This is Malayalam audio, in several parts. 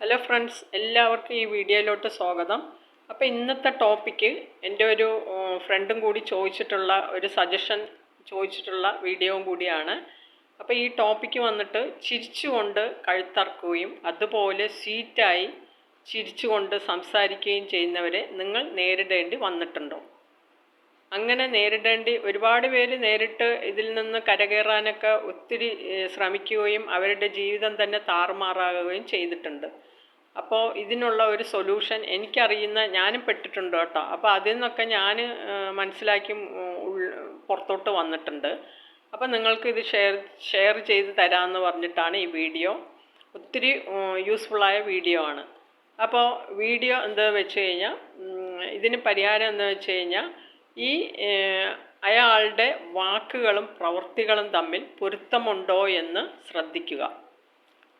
ഹലോ ഫ്രണ്ട്സ് എല്ലാവർക്കും ഈ വീഡിയോയിലോട്ട് സ്വാഗതം. അപ്പോൾ ഇന്നത്തെ ടോപ്പിക്ക് എന്റെ ഒരു ഫ്രണ്ടും കൂടി ചോദിച്ചിട്ടുള്ള ഒരു സജഷൻ ചോദിച്ചിട്ടുള്ള വീഡിയോയും കൂടിയാണ്. അപ്പോൾ ഈ ടോപ്പിക്ക് വന്നിട്ട് ചിരിച്ചുകൊണ്ട് കഴുത്തറക്കുകയും അതുപോലെ സ്വീറ്റായി ചിരിച്ചുകൊണ്ട് സംസാരിക്കുകയും ചെയ്യുന്നവരെ നിങ്ങൾ നേരിടേണ്ടി വന്നിട്ടുണ്ടോ? അങ്ങനെ നേരിടേണ്ടി ഒരുപാട് പേര് നേരിട്ട് ഇതിൽ നിന്ന് കരകയറാനൊക്കെ ഒത്തിരി ശ്രമിക്കുകയും അവരുടെ ജീവിതം തന്നെ താറുമാറാകുകയും ചെയ്തിട്ടുണ്ട്. അപ്പോൾ ഇതിനുള്ള ഒരു സൊല്യൂഷൻ എനിക്കറിയുന്ന ഞാനും പെട്ടിട്ടുണ്ട് കേട്ടോ. അപ്പോൾ അതിൽ നിന്നൊക്കെ ഞാൻ മനസ്സിലാക്കി പുറത്തോട്ട് വന്നിട്ടുണ്ട്. അപ്പോൾ നിങ്ങൾക്ക് ഇത് ഷെയർ ഷെയർ ചെയ്ത് തരാമെന്ന് പറഞ്ഞിട്ടാണ് ഈ വീഡിയോ. ഒത്തിരി യൂസ്ഫുള്ളായ വീഡിയോ ആണ്. അപ്പോൾ വീഡിയോ എന്താ വെച്ച് കഴിഞ്ഞാൽ ഇതിന് പരിഹാരം എന്താ വെച്ച് കഴിഞ്ഞാൽ ഈ അയാളുടെ വാക്കുകളും പ്രവൃത്തികളും തമ്മിൽ പൊരുത്തമുണ്ടോ എന്ന് ശ്രദ്ധിക്കുക.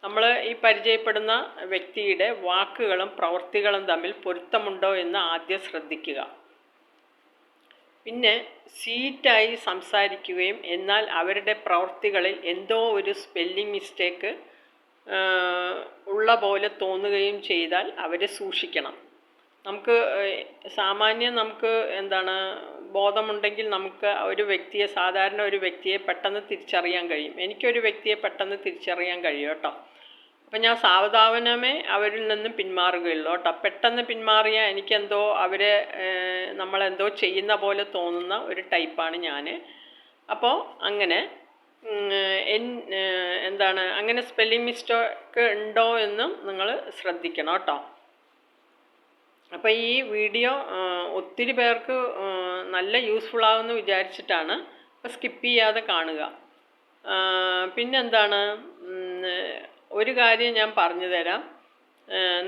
നമ്മൾ ഈ പരിചയപ്പെടുന്ന വ്യക്തിയുടെ വാക്കുകളും പ്രവൃത്തികളും തമ്മിൽ പൊരുത്തമുണ്ടോ എന്ന് ആദ്യം ശ്രദ്ധിക്കുക. പിന്നെ സീറ്റായി സംസാരിക്കുകയും എന്നാൽ അവരുടെ പ്രവൃത്തികളിൽ എന്തോ ഒരു സ്പെല്ലിംഗ് മിസ്റ്റേക്ക് ഉള്ള പോലെ തോന്നുകയും ചെയ്താൽ അവരെ സൂക്ഷിക്കണം. നമുക്ക് സാമാന്യം നമുക്ക് എന്താണ് ബോധമുണ്ടെങ്കിൽ നമുക്ക് ഒരു വ്യക്തിയെ സാധാരണ ഒരു വ്യക്തിയെ പെട്ടെന്ന് തിരിച്ചറിയാൻ കഴിയും. എനിക്കൊരു വ്യക്തിയെ പെട്ടെന്ന് തിരിച്ചറിയാൻ കഴിയും കേട്ടോ. അപ്പം ഞാൻ സാവധാനമേ അവരിൽ നിന്നും പിന്മാറുകയുള്ളൂ കേട്ടോ. പെട്ടെന്ന് പിന്മാറിയാൽ എനിക്കെന്തോ അവരെ നമ്മളെന്തോ ചെയ്യുന്ന പോലെ തോന്നുന്ന ഒരു ടൈപ്പാണ് ഞാൻ അപ്പോൾ അങ്ങനെ എൻ- എന്താണ് അങ്ങനെ സ്പെല്ലിംഗ് മിസ്റ്റേക്ക് ഉണ്ടോ എന്നും നിങ്ങൾ ശ്രദ്ധിക്കണം കേട്ടോ. അപ്പോൾ ഈ വീഡിയോ ഒത്തിരി പേർക്ക് നല്ല യൂസ്ഫുൾ ആവുമെന്ന് വിചാരിച്ചിട്ടാണ് അപ്പോൾ സ്കിപ്പ് ചെയ്യാതെ കാണുക. പിന്നെന്താണ്? ഒരു കാര്യം ഞാൻ പറഞ്ഞു തരാം.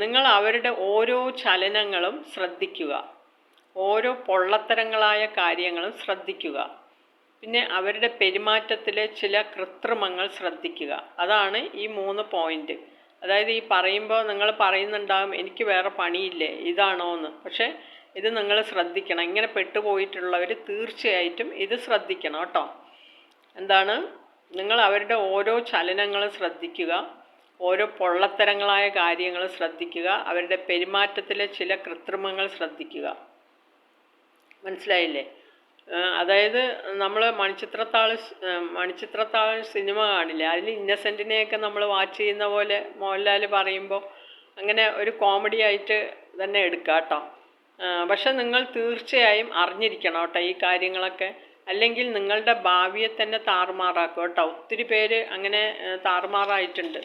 നിങ്ങൾ അവരുടെ ഓരോ ചലനങ്ങളും ശ്രദ്ധിക്കുക. ഓരോ പൊള്ളത്തരങ്ങളായ കാര്യങ്ങളും ശ്രദ്ധിക്കുക. പിന്നെ അവരുടെ പെരുമാറ്റത്തിലെ ചില കൃത്രിമങ്ങൾ ശ്രദ്ധിക്കുക. അതാണ് ഈ മൂന്ന് പോയിന്റ് അതായത് ഈ പറയുമ്പോൾ നിങ്ങൾ പറയുന്നുണ്ടാകും എനിക്ക് വേറെ പണിയില്ലേ ഇതാണോ എന്ന് പക്ഷേ ഇത് നിങ്ങൾ ശ്രദ്ധിക്കണം. ഇങ്ങനെ പെട്ടുപോയിട്ടുള്ളവർ തീർച്ചയായിട്ടും ഇത് ശ്രദ്ധിക്കണം കേട്ടോ. എന്താണ്? നിങ്ങൾ അവരുടെ ഓരോ ചലനങ്ങളും ശ്രദ്ധിക്കുക ഓരോ പൊള്ളത്തരങ്ങളായ കാര്യങ്ങൾ ശ്രദ്ധിക്കുക അവരുടെ പെരുമാറ്റത്തിലെ ചില കൃത്രിമങ്ങൾ ശ്രദ്ധിക്കുക. മനസ്സിലായില്ലേ? അതായത് നമ്മൾ മണിച്ചിത്രത്താൾ മണിച്ചിത്രത്താഴ് സിനിമ കാണില്ല? അതിൽ ഇന്നസെന്റിനെയൊക്കെ നമ്മൾ വാച്ച് ചെയ്യുന്ന പോലെ മോഹൻലാൽ പറയുമ്പോൾ അങ്ങനെ ഒരു കോമഡി ആയിട്ട് തന്നെ എടുക്കുക കേട്ടോ പക്ഷെ നിങ്ങൾ തീർച്ചയായും അറിഞ്ഞിരിക്കണം കേട്ടോ ഈ കാര്യങ്ങളൊക്കെ. അല്ലെങ്കിൽ നിങ്ങളുടെ ഭാവിയെ തന്നെ താറുമാറാക്കും കേട്ടോ ഒത്തിരി പേര് അങ്ങനെ താറുമാറായിട്ടുണ്ട്.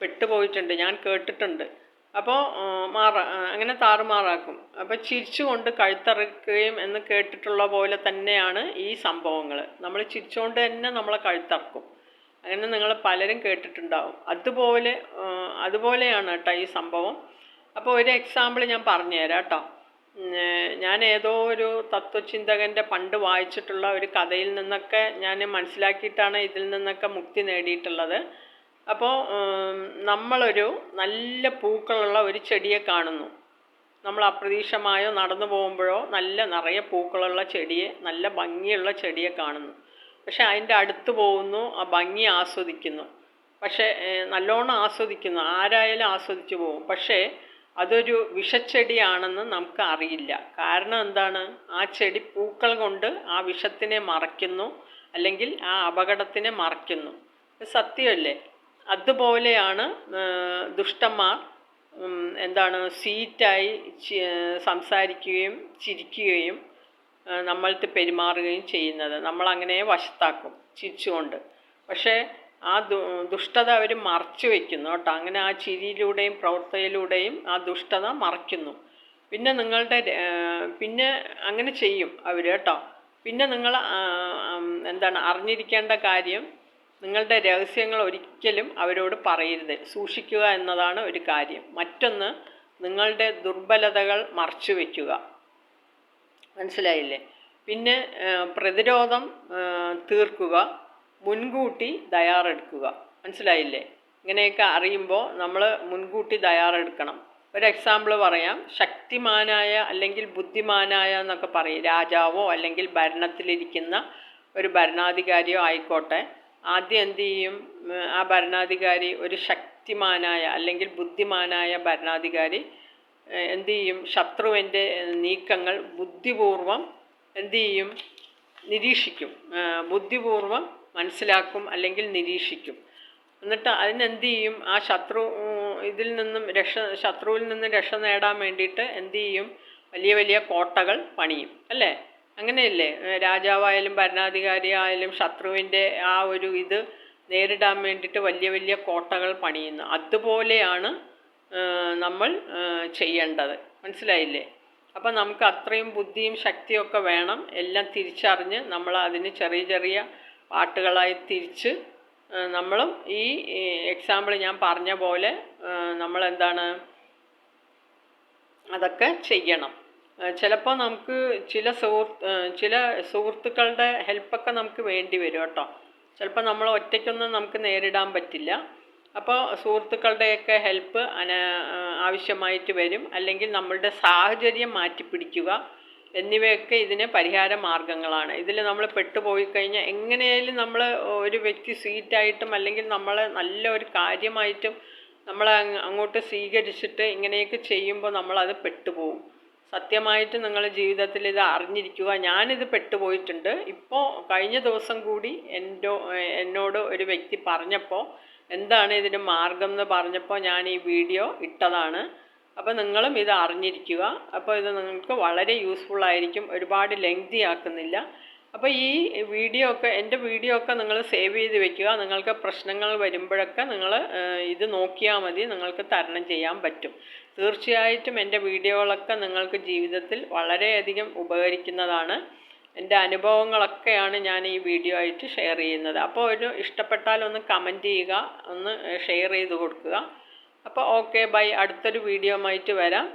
പെട്ടുപോയിട്ടുണ്ട്. ഞാൻ കേട്ടിട്ടുണ്ട്. അപ്പോൾ മാറ അങ്ങനെ താറുമാറാക്കും അപ്പോൾ ചിരിച്ചുകൊണ്ട് കഴുത്തറക്കുകയും എന്ന് കേട്ടിട്ടുള്ള പോലെ തന്നെയാണ് ഈ സംഭവങ്ങൾ നമ്മൾ ചിരിച്ചുകൊണ്ട് തന്നെ നമ്മളെ കഴുത്തറക്കും. അങ്ങനെ നിങ്ങൾ പലരും കേട്ടിട്ടുണ്ടാവും. അതുപോലെ അതുപോലെയാണ് കേട്ടോ ഈ സംഭവം. അപ്പോൾ ഒരു എക്സാമ്പിൾ ഞാൻ പറഞ്ഞുതരാം കേട്ടോ. ഞാൻ ഏതോ ഒരു തത്വചിന്തകന്റെ പണ്ട് വായിച്ചിട്ടുള്ള ഒരു കഥയിൽ നിന്നൊക്കെ ഞാൻ മനസ്സിലാക്കിയിട്ടാണ് ഇതിൽ നിന്നൊക്കെ മുക്തി നേടിയിട്ടുള്ളത്. അപ്പോൾ നമ്മളൊരു നല്ല പൂക്കളുള്ള ഒരു ചെടിയെ കാണുന്നു. നമ്മൾ അപ്രതീക്ഷമായോ നടന്നു പോകുമ്പോഴോ നല്ല നിറയെ പൂക്കളുള്ള ചെടിയെ നല്ല ഭംഗിയുള്ള ചെടിയെ കാണുന്നു. പക്ഷെ അതിന്റെ അടുത്ത് പോകുന്നു ആ ഭംഗി ആസ്വദിക്കുന്നു. പക്ഷേ നല്ലോണം ആസ്വദിക്കുന്നു. ആരായാലും ആസ്വദിച്ചു പോകും. പക്ഷേ അതൊരു വിഷച്ചെടിയാണെന്ന് നമുക്ക് അറിയില്ല. കാരണം എന്താണ്? ആ ചെടി പൂക്കൾ കൊണ്ട് ആ വിഷത്തിനെ മറയ്ക്കുന്നു. അല്ലെങ്കിൽ ആ അപകടത്തിനെ മറയ്ക്കുന്നു. സത്യമല്ലേ? അതുപോലെയാണ് ദുഷ്ടന്മാർ എന്താണ് സ്വീറ്റായി സംസാരിക്കുകയും ചിരിക്കുകയും നമ്മൾക്ക് പെരുമാറുകയും ചെയ്യുന്നത്. നമ്മളങ്ങനെ വശത്താക്കും ചിരിച്ചുകൊണ്ട്. പക്ഷേ ആ ദുഷ്ടത അവർ മറച്ചു വയ്ക്കുന്നു കേട്ടോ. അങ്ങനെ ആ ചിരിയിലൂടെയും പ്രവർത്തിയിലൂടെയും ആ ദുഷ്ടത മറയ്ക്കുന്നു. പിന്നെ നിങ്ങളുടെ പിന്നെ അങ്ങനെ ചെയ്യും അവർ കേട്ടോ. പിന്നെ നിങ്ങൾ എന്താണ് അറിഞ്ഞിരിക്കേണ്ട കാര്യം നിങ്ങളുടെ രഹസ്യങ്ങൾ ഒരിക്കലും അവരോട് പറയരുത്. സൂക്ഷിക്കുക എന്നതാണ് ഒരു കാര്യം. മറ്റൊന്ന് നിങ്ങളുടെ ദുർബലതകൾ മറച്ചു വയ്ക്കുക മനസ്സിലായില്ലേ? പിന്നെ പ്രതിരോധം തീർക്കുക മുൻകൂട്ടി തയ്യാറെടുക്കുക. മനസ്സിലായില്ലേ? ഇങ്ങനെയൊക്കെ അറിയുമ്പോൾ നമ്മൾ മുൻകൂട്ടി തയ്യാറെടുക്കണം. ഒരു എക്സാമ്പിൾ പറയാം. ശക്തിമാനായ അല്ലെങ്കിൽ ബുദ്ധിമാനായ എന്നൊക്കെ പറയും. രാജാവോ അല്ലെങ്കിൽ ഭരണത്തിലിരിക്കുന്ന ഒരു ഭരണാധികാരിയോ ആയിക്കോട്ടെ. ആദ്യം എന്ത് ചെയ്യും? ആ ഭരണാധികാരി ഒരു ശക്തിമാനായ അല്ലെങ്കിൽ ബുദ്ധിമാനായ ഭരണാധികാരി എന്ത് ചെയ്യും? ശത്രുവിന്റെ നീക്കങ്ങൾ ബുദ്ധിപൂർവം എന്ത് ചെയ്യും? നിരീക്ഷിക്കും. ബുദ്ധിപൂർവം മനസ്സിലാക്കും അല്ലെങ്കിൽ നിരീക്ഷിക്കും. എന്നിട്ട് അതിനെന്ത് ചെയ്യും? ആ ശത്രു ഇതിൽ നിന്നും രക്ഷ ശത്രുവിൽ നിന്ന് രക്ഷ നേടാൻ വേണ്ടിയിട്ട് എന്ത് ചെയ്യും? വലിയ വലിയ കോട്ടകൾ പണിയും. അല്ലേ? അങ്ങനെയല്ലേ? രാജാവായാലും ഭരണാധികാരിയായാലും ശത്രുവിന്റെ ആ ഒരു ഇത് നേരിടാൻ വേണ്ടിയിട്ട് വലിയ വലിയ കോട്ടകൾ പണിയുന്നു. അതുപോലെയാണ് നമ്മൾ ചെയ്യേണ്ടത്. മനസ്സിലായില്ലേ? അപ്പം നമുക്ക് അത്രയും ബുദ്ധിയും ശക്തിയൊക്കെ വേണം. എല്ലാം തിരിച്ചറിഞ്ഞ് നമ്മൾ അതിന് ചെറിയ ചെറിയ പാട്ടുകളായി തിരിച്ച് നമ്മളും ഈ എക്സാമ്പിൾ ഞാൻ പറഞ്ഞ പോലെ നമ്മളെന്താണ്? അതൊക്കെ ചെയ്യണം. ചിലപ്പോൾ നമുക്ക് ചില സുഹൃത്ത് ചില സുഹൃത്തുക്കളുടെ ഹെൽപ്പൊക്കെ നമുക്ക് വേണ്ടി വരും കേട്ടോ. ചിലപ്പോൾ നമ്മൾ ഒറ്റയ്ക്കൊന്നും നമുക്ക് നേരിടാൻ പറ്റില്ല. അപ്പോൾ സുഹൃത്തുക്കളുടെയൊക്കെ ഹെൽപ്പ് അന ആവശ്യമായിട്ട് വരും. അല്ലെങ്കിൽ നമ്മളുടെ സാഹചര്യം മാറ്റിപ്പിടിക്കുക എന്നിവയൊക്കെ ഇതിന് പരിഹാര മാർഗങ്ങളാണ്. ഇതിൽ നമ്മൾ പെട്ടുപോയി കഴിഞ്ഞാൽ എങ്ങനെയായാലും നമ്മൾ ഒരു വ്യക്തി സ്വീറ്റായിട്ടും അല്ലെങ്കിൽ നമ്മൾ നല്ല ഒരു കാര്യമായിട്ടും നമ്മൾ അങ്ങോട്ട് സ്വീകരിച്ചിട്ട് ഇങ്ങനെയൊക്കെ ചെയ്യുമ്പോൾ നമ്മളത് പെട്ടുപോകും. സത്യമായിട്ട് നിങ്ങൾ ജീവിതത്തിൽ ഇത് അറിഞ്ഞിരിക്കുക. ഞാനിത് പെട്ടുപോയിട്ടുണ്ട്. ഇപ്പോൾ കഴിഞ്ഞ ദിവസം കൂടി എന്റെ എന്നോട് ഒരു വ്യക്തി പറഞ്ഞപ്പോൾ എന്താണ് ഇതിന് മാർഗം എന്ന് പറഞ്ഞപ്പോൾ ഞാൻ ഈ വീഡിയോ ഇട്ടതാണ്. അപ്പോൾ നിങ്ങളും ഇത് അറിഞ്ഞിരിക്കുക. അപ്പോൾ ഇത് നിങ്ങൾക്ക് വളരെ യൂസ്ഫുൾ ആയിരിക്കും. ഒരുപാട് ലെങ്തി ആക്കുന്നില്ല. അപ്പോൾ ഈ വീഡിയോ ഒക്കെ എന്റെ വീഡിയോ ഒക്കെ നിങ്ങൾ സേവ് ചെയ്ത് വെക്കുക. നിങ്ങൾക്ക് പ്രശ്നങ്ങൾ വരുമ്പോഴൊക്കെ നിങ്ങൾ ഇത് നോക്കിയാൽ മതി. നിങ്ങൾക്ക് തരണം ചെയ്യാൻ പറ്റും. തീർച്ചയായിട്ടും എന്റെ വീഡിയോകളൊക്കെ നിങ്ങൾക്ക് ജീവിതത്തിൽ വളരെയധികം ഉപകരിക്കുന്നതാണ്. എന്റെ അനുഭവങ്ങളൊക്കെയാണ് ഞാൻ ഈ വീഡിയോ ആയിട്ട് ഷെയർ ചെയ്യുന്നത്. അപ്പോൾ ഒരു ഇഷ്ടപ്പെട്ടാൽ ഒന്ന് കമന്റ് ചെയ്യുക ഒന്ന് ഷെയർ ചെയ്ത് കൊടുക്കുക. അപ്പോൾ ഓക്കെ ബൈ. അടുത്തൊരു വീഡിയോ ആയിട്ട് വരാം